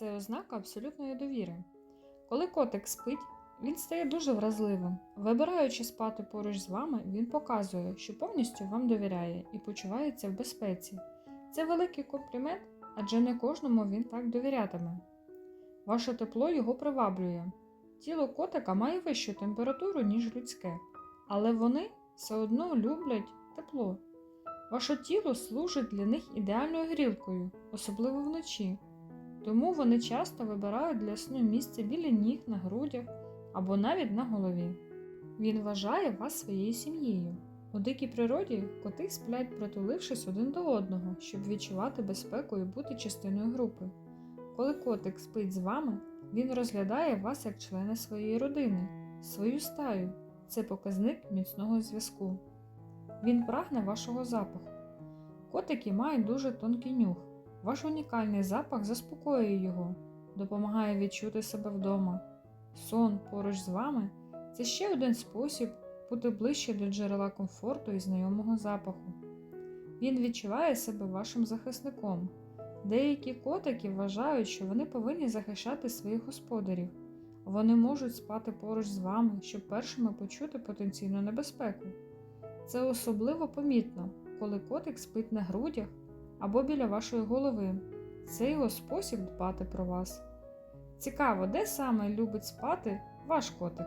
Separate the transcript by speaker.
Speaker 1: це ознака абсолютної довіри. Коли котик спить, він стає дуже вразливим. Вибираючи спати поруч з вами, він показує, що повністю вам довіряє і почувається в безпеці. Це великий комплімент, адже не кожному він так довірятиме. Ваше тепло його приваблює. Тіло котика має вищу температуру, ніж людське, але вони все одно люблять тепло. Ваше тіло служить для них ідеальною грілкою, особливо вночі. Тому вони часто вибирають для сну місце біля ніг на грудях або навіть на голові. Він вважає вас своєю сім'єю. У дикій природі коти сплять, притулившись один до одного, щоб відчувати безпеку і бути частиною групи. Коли котик спить з вами, він розглядає вас як члена своєї родини, свою стаю. Це показник міцного зв'язку. Він прагне вашого запаху. Котики мають дуже тонкий нюх. Ваш унікальний запах заспокоює його, допомагає відчути себе вдома. Сон поруч з вами це ще один спосіб бути ближче до джерела комфорту і знайомого запаху. Він відчуває себе вашим захисником. Деякі котики вважають, що вони повинні захищати своїх господарів. Вони можуть спати поруч з вами, щоб першими почути потенційну небезпеку. Це особливо помітно, коли котик спить на грудях або біля вашої голови. Це його спосіб дбати про вас. Цікаво, де саме любить спати ваш котик?